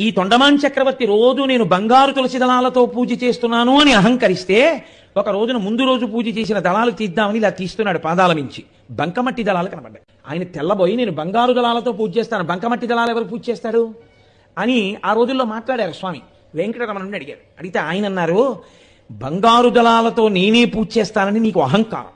ఈ తొండమాన్ చక్రవర్తి రోజు నేను బంగారు తులసి దళాలతో పూజ చేస్తున్నాను అని అహంకరిస్తే ఒక రోజున ముందు రోజు పూజ చేసిన దళాలు తీద్దామని ఇలా తీస్తున్నాడు పాదాల మించి. బంకమట్టి దళాలు కనబడ్డాయి. ఆయన తెల్లబోయి నేను బంగారు దళాలతో పూజ చేస్తాను. బంకమట్టి దళాలు ఎవరు పూజ చేస్తాడు అని ఆ రోజుల్లో మాట్లాడారు స్వామి. వెంకటరమణుని అడిగారు. అడిగితే ఆయన అన్నారు బంగారు దళాలతో నేనే పూజ చేస్తానని నీకు అహంకారం.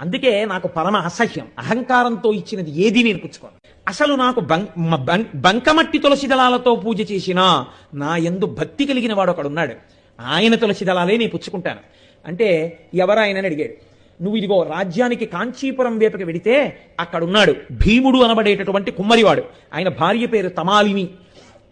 అందుకే నాకు పరమ అసహ్యం. అహంకారంతో ఇచ్చినది ఏది నేను పుచ్చుకోను. అసలు నాకు బం- బంకమట్టి తులసి దళాలతో పూజ చేసినా నా ఎందు భక్తి కలిగిన వాడు ఒకడు ఉన్నాడు ఆయన తులసి దళాలే నేను పుచ్చుకుంటాను. అంటే ఎవరాయనని అడిగాడు. నువ్వు ఇదిగో రాజ్యానికి కాంచీపురం వేపకి వెడితే అక్కడున్నాడు. భీముడు అనబడేటటువంటి కుమ్మరివాడు. ఆయన భార్య పేరు తమాలిని.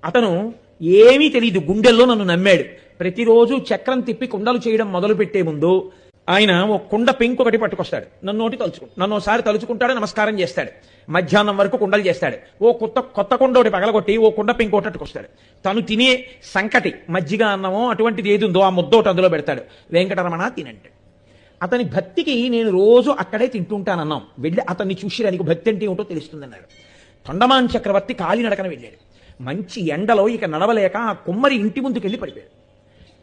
అతను ఏమీ తెలియదు గుండెల్లో నన్ను నమ్మాడు. ప్రతిరోజు చక్రం తిప్పి కుండలు చేయడం మొదలు పెట్టే ముందు ఆయన ఓ కుండ పెంకు ఒకటి పట్టుకొస్తాడు. నన్ను ఒకటి తలుచుకు నన్ను ఒకసారి తలుచుకుంటాడు నమస్కారం చేస్తాడు. మధ్యాహ్నం వరకు కుండలు చేస్తాడు. ఓ కొత్త కొత్త కుండ ఒకటి పగలగొట్టి ఓ కుండ పెంకు ఒకటి పట్టుకొస్తాడు. తను తినే సంకటి మజ్జిగ అన్నమో అటువంటిది ఏది ఉందో ఆ ముద్ద ఒకటి అందులో పెడతాడు. వెంకటరమణ తినంటాడు అతని భక్తికి నేను రోజు అక్కడే తింటుంటానన్నాం. వెళ్ళి అతన్ని చూసి దానికి భక్తి అంటే ఏమిటో తెలుస్తుందన్నారు. తొండమాన్ చక్రవర్తి కాలినడకన వెళ్ళాడు. మంచి ఎండలో ఇక నడవలేక ఆ కుమ్మరి ఇంటి ముందుకు వెళ్ళి పడిపోయాడు.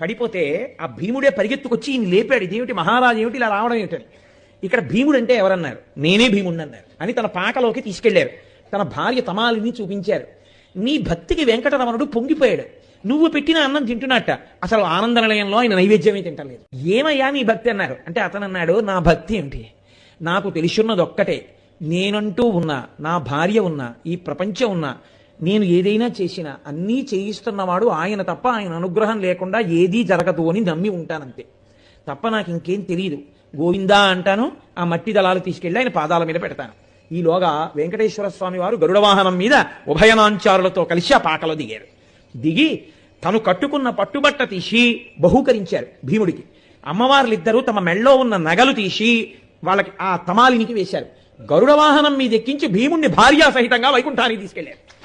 పడిపోతే ఆ భీముడే పరిగెత్తుకొచ్చి ఈయన లేపాడు. ఇదేమిటి మహారాజు? ఏమిటి ఇలా రావడం ఏమిటని ఇక్కడ భీముడు అంటే ఎవరన్నారు? నేనే భీముడిని అన్నారు అని తన పాకలోకి తీసుకెళ్ళారు. తన భార్య తమాలిని చూపించారు. నీ భక్తికి వెంకటరమణుడు పొంగిపోయాడు. నువ్వు పెట్టిన అన్నం తింటున్నట్ట. అసలు ఆనంద నిలయంలో ఆయన నైవేద్యమే తింటలేదు. ఏమయ్యా నీ భక్తి అన్నారు. అంటే అతను అన్నాడు నా భక్తి ఏమిటి? నాకు తెలిసున్నది ఒక్కటే. నేనంటూ ఉన్నా నా భార్య ఉన్నా ఈ ప్రపంచం ఉన్నా నేను ఏదైనా చేసినా అన్నీ చేయిస్తున్నవాడు ఆయన తప్ప ఆయన అనుగ్రహం లేకుండా ఏదీ జరగదు అని నమ్మి ఉంటానంతే. తప్ప నాకు ఇంకేం తెలియదు గోవిందా అంటాను ఆ మట్టి దళాలు తీసుకెళ్ళి ఆయన పాదాల మీద పెడతాను. ఈలోగా వెంకటేశ్వర స్వామి వారు గరుడ వాహనం మీద ఉభయనాంచారులతో కలిసి ఆ పాకలో దిగారు. దిగి తను కట్టుకున్న పట్టుబట్ట తీసి బహూకరించారు భీముడికి. అమ్మవార్లిద్దరూ తమ మెళ్ళో ఉన్న నగలు తీసి వాళ్ళకి ఆ తమాలినికి వేశారు. గరుడ వాహనం మీద ఎక్కించి భీముణ్ణి భార్యా సహితంగా వైకుంఠానికి తీసుకెళ్ళారు.